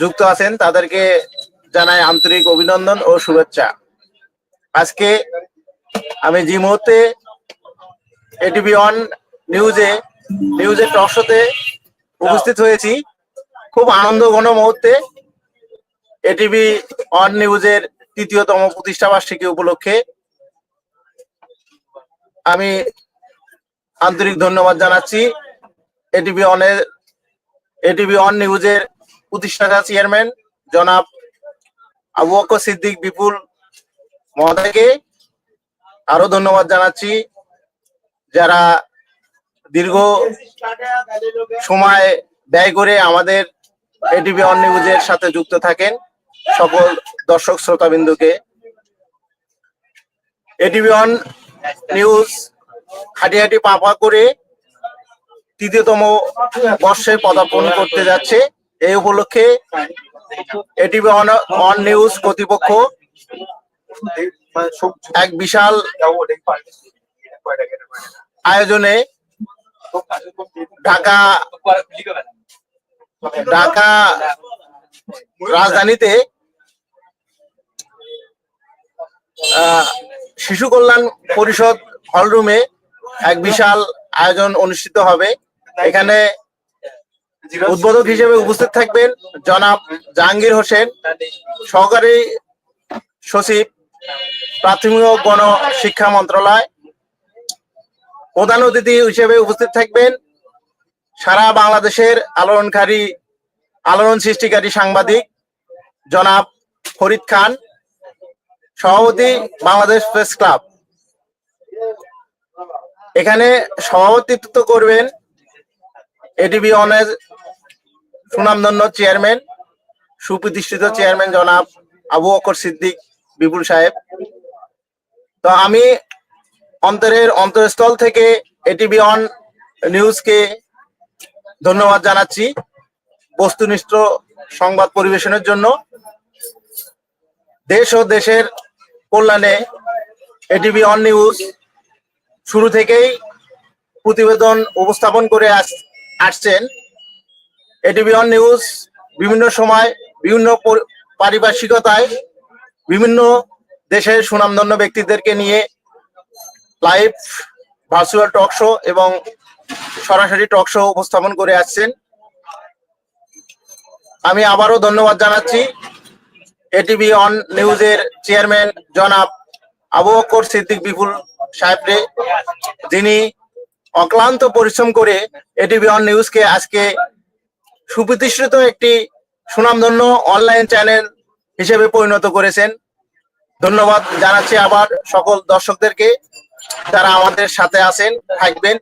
যুক্ত আছেন, তাদেরকে জানাই আন্তরিক অভিনন্দন ও শুভেচ্ছা। আজকে আমি যে মুহূর্তে এটিভি অন নিউজে নিউজের টকশোতে উপস্থিত হয়েছি, খুব আনন্দ ঘন মুহূর্তে এটিভি অন নিউজের তৃতীয়তম প্রতিষ্ঠা বার্ষিকী উপলক্ষে আমি আন্তরিক ধন্যবাদ জানাচ্ছি এটিভি অনের এটিভি অন নিউজের প্রতিষ্ঠাতা চেয়ারম্যান জনাব আবু বকর সিদ্দিক বিপুল মহোদয়কে আরও ধন্যবাদ জানাচ্ছি। যারা দীর্ঘ সময় ব্যয় করে আমাদের এটিভি অন নিউজের সাথে যুক্ত থাকেন, সকল দর্শক শ্রোতাবিন্দুকে। এটিভি অন নিউজ হাঁটি হাঁটি পা পা করে তৃতীয়তম বর্ষে পদার্পণ করতে যাচ্ছে। এই উপলক্ষে এটিভি অন নিউজ কর্তৃপক্ষ এক বিশাল আয়োজনে ঢাকা ঢাকা রাজধানীতে শিশু কল্যাণ পরিষদ হলরুমে এক বিশাল আয়োজন অনুষ্ঠিত হবে। এখানে উদ্বোধক হিসেবে উপস্থিত থাকবেন জনাব জাহাঙ্গীর হোসেন, সহকারী সচিব, প্রাথমিক গণ শিক্ষা মন্ত্রণালয়, প্রধান অতিথি হিসেবে উপস্থিত থাকবেন সারা বাংলাদেশের আলোড়নকারী, আলোড়ন সৃষ্টিকারী সাংবাদিক জনাব ফরিদ খান, সভাপতি বাংলাদেশ প্রেস ক্লাব। এখানে সভাপতিত্ব করবেন এটিভি অনের সুনামধন্য চেয়ারম্যান, সুপ্রতিষ্ঠিত চেয়ারম্যান জনাব আবু অকর সিদ্দিক বিপুল সাহেব। তো আমি অন্তরের অন্তরস্থল থেকে এটিভি অন নিউজকে ধন্যবাদ জানাচ্ছি বস্তুনিষ্ঠ সংবাদ পরিবেশনের জন্য। দেশ ও দেশের কল্যাণে এটিভি অন নিউজ শুরু থেকেই প্রতিবেদন উপস্থাপন করে আস- আসছেন। এটিভি অন নিউজ বিভিন্ন সময়, বিভিন্ন পরি- পারিপার্শ্বিকতায় বিভিন্ন দেশের সুনামধন্য ব্যক্তিদেরকে নিয়ে লাইভ ভার্চুয়াল টক শো এবং সরাসরি টক শো উপস্থাপন করে আসছেন। আমি আবারও ধন্যবাদ জানাচ্ছি এটিভি অন নিউজের চেয়ারম্যান জনাব আবু বকর সিদ্দিক বিপুল সাহেবরে, যিনি অক্লান্ত পরিশ্রম করে এটিভি অন নিউজকে আজকে সুপ্রতিষ্ঠিত একটি সুনামধন্য অনলাইন চ্যানেল হিসেবে পরিণত করেছেন। ধন্যবাদ জানাচ্ছি আবার সকল দর্শকদেরকে যারা আমাদের সাথে আছেন, থাকবেন।